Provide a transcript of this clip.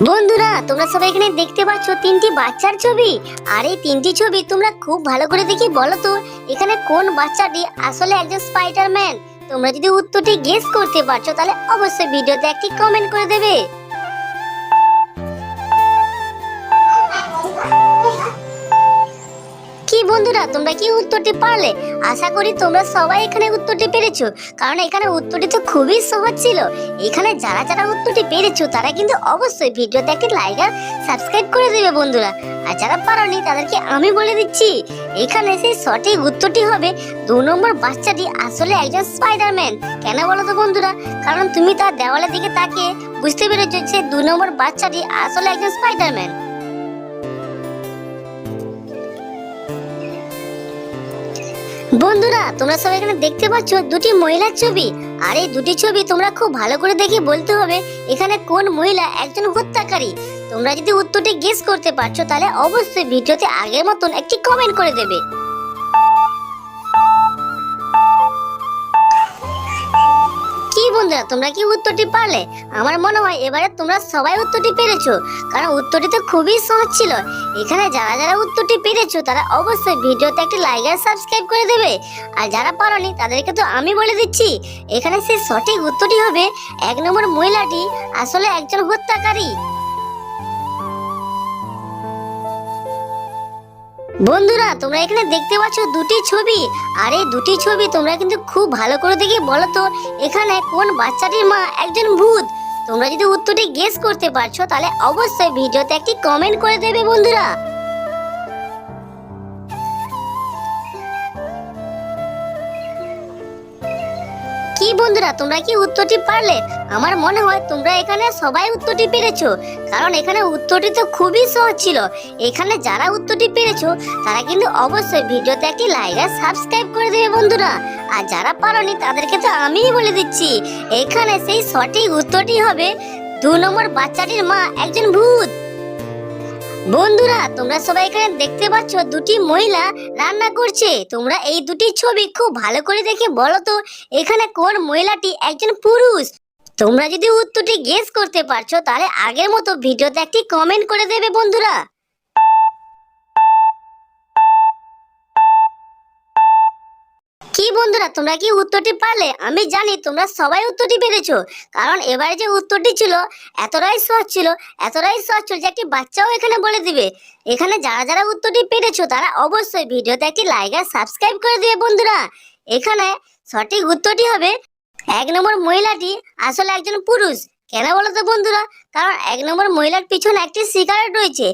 বন্ধুরা, তোমরা সবাই এখানে দেখতে পাচ্ছ তিনটি বাচ্চার ছবি। আর এই তিনটি ছবি তোমরা খুব ভালো করে দেখি বলো তো, এখানে কোন বাচ্চাটি আসলে একজন স্পাইডারম্যান তোমরা যদি উত্তরটি গেস করতে পারছ, তাহলে অবশ্যই ভিডিওতে একটি কমেন্ট করে দেবে। বন্ধুরা, তোমরা কি উত্তরটি পারলে? আশা করি তোমরা সবাই এখানে উত্তরটি পেরেছ, কারণ এখানে উত্তরটি তো খুবই সহজ ছিল। এখানে যারা যারা উত্তরটি পেরেছ, তারা কিন্তু অবশ্যই ভিডিওতে একটি লাইক আর সাবস্ক্রাইব করে দেবে বন্ধুরা। আর যারা পারোনি, তাদেরকে আমি বলে দিচ্ছি, এখানে সেই সঠিক উত্তরটি হবে, দু নম্বর বাচ্চাটি আসলে একজন স্পাইডারম্যান কেন বলো তো বন্ধুরা? কারণ তুমি তার দেওয়ালের দিকে তাকিয়ে বুঝতে পেরেছ যে দু নম্বর বাচ্চাটি আসলে একজন স্পাইডারম্যান তোমরা সবাই এখানে দেখতে পাচ্ছ দুটি মহিলার ছবি। আর এই দুটি ছবি তোমরা খুব ভালো করে দেখে বলতে হবে, এখানে কোন মহিলা একজন হত্যাকারী। তোমরা যদি উত্তরটি গেস করতে পারছ, তাহলে অবশ্যই ভিডিওতে আগের মতন একটি কমেন্ট করে দেবে। বন্ধুরা তোমরা কি উত্তরটি পারলে? আমার মনে হয় এবারে তোমরা সবাই উত্তরটি পেরেছ, কারণ উত্তরটি তো খুবই সহজ ছিল। এখানে যারা যারা উত্তরটি পেরেছ, তারা অবশ্যই ভিডিওতে একটি লাইক আর সাবস্ক্রাইব করে দেবে। আর যারা পারোনি, তাদেরকে তো আমি বলে দিচ্ছি, এখানে সেই সঠিক উত্তরটি হবে, এক নম্বর মহিলাটি আসলে একজন হত্যাকারী। বন্ধুরা, তোমরা এখানে দেখতে পাচ্ছ দুটি ছবি। আর এই দুটি ছবি তোমরা কিন্তু খুব ভালো করে দেখি বলো তো, এখানে কোন বাচ্চাটির মা একজন ভূত? তোমরা যদি উত্তরটি গেস করতে পারছ, তাহলে অবশ্যই ভিডিওতে একটি কমেন্ট করে দেবে বন্ধুরা। বন্ধুরা, তোমরা কি উত্তরটি পারলে? আমার মনে হয় তোমরা এখানে সবাই উত্তরটি পেরেছ, কারণ এখানে উত্তরটি তো খুবই সহজ ছিল। এখানে যারা উত্তরটি পেরেছ, তারা কিন্তু অবশ্যই ভিডিওতে একটি লাইক আর সাবস্ক্রাইব করে দেবে বন্ধুরা। আর যারা পারোনি, তাদেরকে তো আমিই বলে দিচ্ছি, এখানে সেই সঠিক উত্তরটি হবে, দু নম্বর বাচ্চাটির মা, একজন ভূত। বন্ধুরা, তোমরা সবাই এখানে দেখতে পাচ্ছ দুটি মহিলা রান্না করছে। তোমরা এই দুটি ছবি খুব ভালো করে দেখে বলো তো, এখানে কোন মহিলাটি একজন পুরুষ? তোমরা যদি উত্তরটি গেস করতে পারছ, তাহলে আগের মতো ভিডিওতে একটি কমেন্ট করে দেবে বন্ধুরা। কি বন্ধুরা, তোমরা কি উত্তরটি পারলে? আমি জানি তোমরা সবাই উত্তরটি পেরেছ। কারণ এবারে যে উত্তরটি ছিল, এতটাই সহজ ছিল, এতটাই সহজ ছিল যে একটি বাচ্চাও এখানে বলে দিবে। এখানে যারা যারা উত্তরটি পেরেছ, তারা অবশ্যই ভিডিওতে একটি লাইক আর সাবস্ক্রাইব করে দিবে বন্ধুরা। এখানে সঠিক উত্তরটি হবে, এক নম্বর মহিলাটি আসলে একজন পুরুষ। কেন বলো তো বন্ধুরা? কারণ এক নম্বর মহিলার পিছনে একটি সিগারেট রয়েছে।